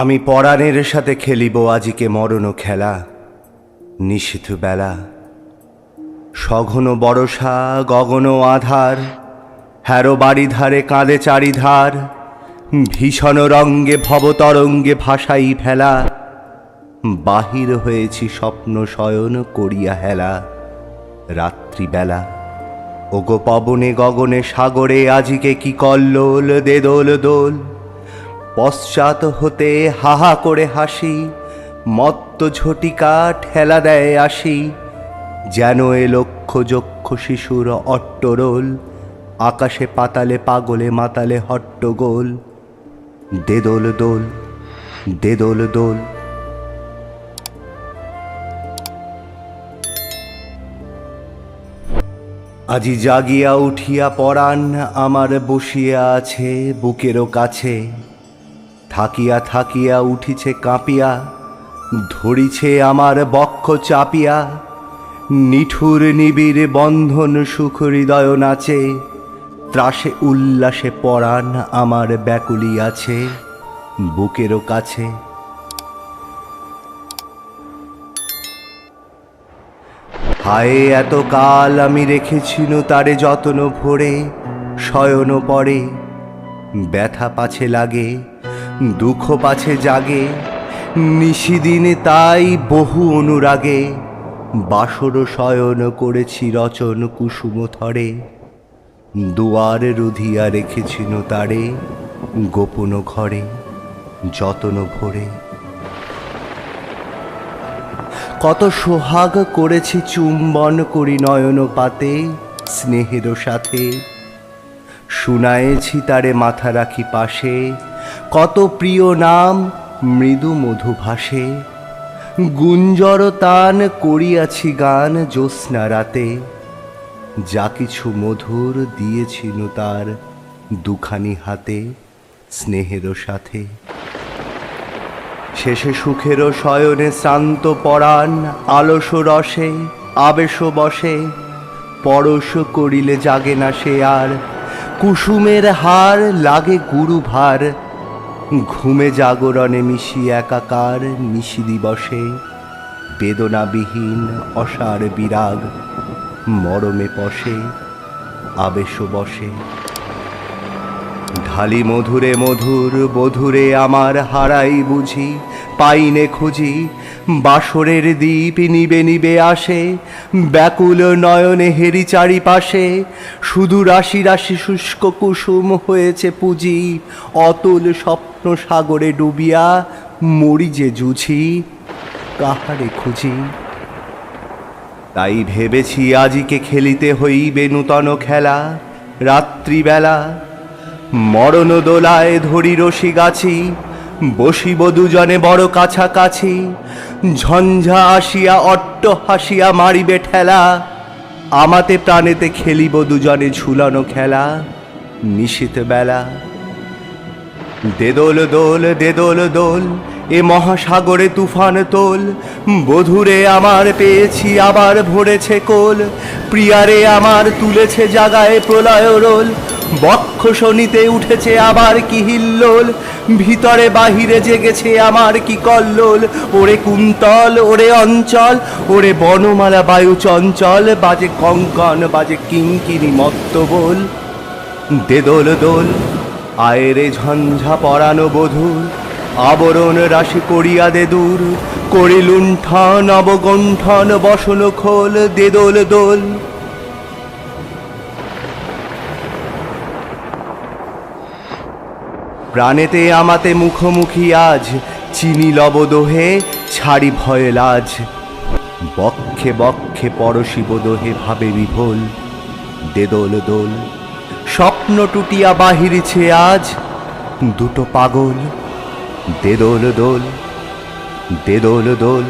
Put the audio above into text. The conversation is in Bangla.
আমি পরাণের সাথে খেলিব আজিকে মরণ খেলা নিশীথ বেলা। সঘন বরষা গগন আধার, হ্যারো বাড়ি ধারে কাঁদে চারিধার, ভীষণ রঙ্গে, ভবতরঙ্গে ভাসাই ফেলা। বাহির হয়েছি স্বপ্ন শয়ন করিয়া হেলা, রাত্রিবেলা। ওগো পবনে গগনে সাগরে আজিকে কি কল্লোল দে দোল দোল। পশ্চাৎ হতে হাহা করে হাসি, মত্ত ঝটিকা ঠেলা দেয় আসি, যেন এ লক্ষ যক্ষ শিশুর অট্টরোল, আকাশে পাতালে পাগলে মাতালে হট্টগোল দে দোল দোল দে দোল দোল। আজি জাগিয়া উঠিয়া পরাণ আমার বসিয়া আছে বুকেরও কাছে। থাকিয়া থাকিয়া উঠিছে কাঁপিয়া, ধরিছে আমার বক্ষ চাপিয়া। নিঠুর নিবিড় বন্ধন সুখ হৃদয় নাচে, ত্রাসে উল্লাসে পরাণ আমার ব্যাকুলি আছে বুকেরও কাছে। হায়, এত কাল আমি রেখেছিল তারে যত্ন ভরে, শয়ন পরে, ব্যথা পাছে লাগে দুঃখ পাছে জাগে, নিশিদিনে তাই বহু অনুরাগে, বাসর শয়ন করেছি রচন কুসুম থরে, দুয়ার রুধিয়া রেখেছিল তারে গোপন ঘরে, যতন ভরে। কত সোহাগ করেছি চুম্বন করি নয়ন পাতে, স্নেহের সাথে, শুনায়েছি তারে মাথা রাখি পাশে কত প্রিয় নাম মৃদু মধু ভাসে গুঞ্জর তান করিয়াছি গান জ্যোৎস্না রাতে। যা কিছু মধুর দিয়েছিল তার দুখানি হাতে স্নেহের সাথে। শেষে সুখেরও শয়নে শ্রান্ত পরাণ আলস রসে, আবেশ বসে। পরশ করিলে জাগে না সে আর, কুসুমের হার লাগে গুরু ভার ঘুমে জাগরণে মিশি একাকার নিশি দিবসে। বেদনাবিহীন, অসার বিরাগ মরমে পশে আবেশ বসে। ঢালি মধুরে মধুর, বধুরে আমার হারাই বুঝি, পাইনে খুঁজি, বাসরের দ্বীপ নিবে নিবে আসে, ব্যাকুল নয়নে হেরি চারিপাশে, শুধু রাশি রাশি শুষ্ক কুসুম হয়েছে পুঁজি, অতুল স্বপ্ন সাগরে ডুবিয়া মরি যে জুঝি, কাহারে খুঁজি। তাই ভেবেছি আজিকে খেলিতে হইবে নূতন খেলা। রাত্রিবেলা মরণ দোলায় ধরি রশি গাছি, বসিব দুজনে বড় কাছাকাছি। ঝঞ্ঝা আসিয়া, অট্ট হাসিয়া মারিবে ঠেলা। আমাতে প্রাণেতে খেলিব দুজনে ঝুলানো খেলা। নিশীত বেলা দে দোল দোল দে দোল, এ মহাসাগরে তুফান তোল। বধুরে আমার পেয়েছি, আবার ভরেছে কোল। প্রিয়ারে আমার তুলেছে জাগায় প্রলয় রোল। বক্ষ শনিতে উঠেছে আবার কি হিল্লোল। ভিতরে বাহিরে জেগেছে আমার কি কল্লোল। ওরে কুন্তল, ওরে অঞ্চল, ওরে বনমালা বায়ু চঞ্চল। বাজে কঙ্কন, বাজে কিঙ্কিনি মত্ত বল দে দোল দোল আয়েরে ঝঞ্ঝা পরানো বধূর আবরণ রাশি করিয়া দে দূর করি লুণ্ঠন অবগণ্ঠন বসন খোল দে দোল প্রাণেতে আমাতে মুখোমুখি আজ, চিনি লবদোহে ছাড়ি ভয়ে লাজ। বক্ষে বক্ষে পরশিব দোহে ভাবে বিভোল দেদোল দোল। স্বপ্ন টুটিয়া বাহিরিছে আজ। দুটো পাগল দে দোল দোল দে দোল দোল।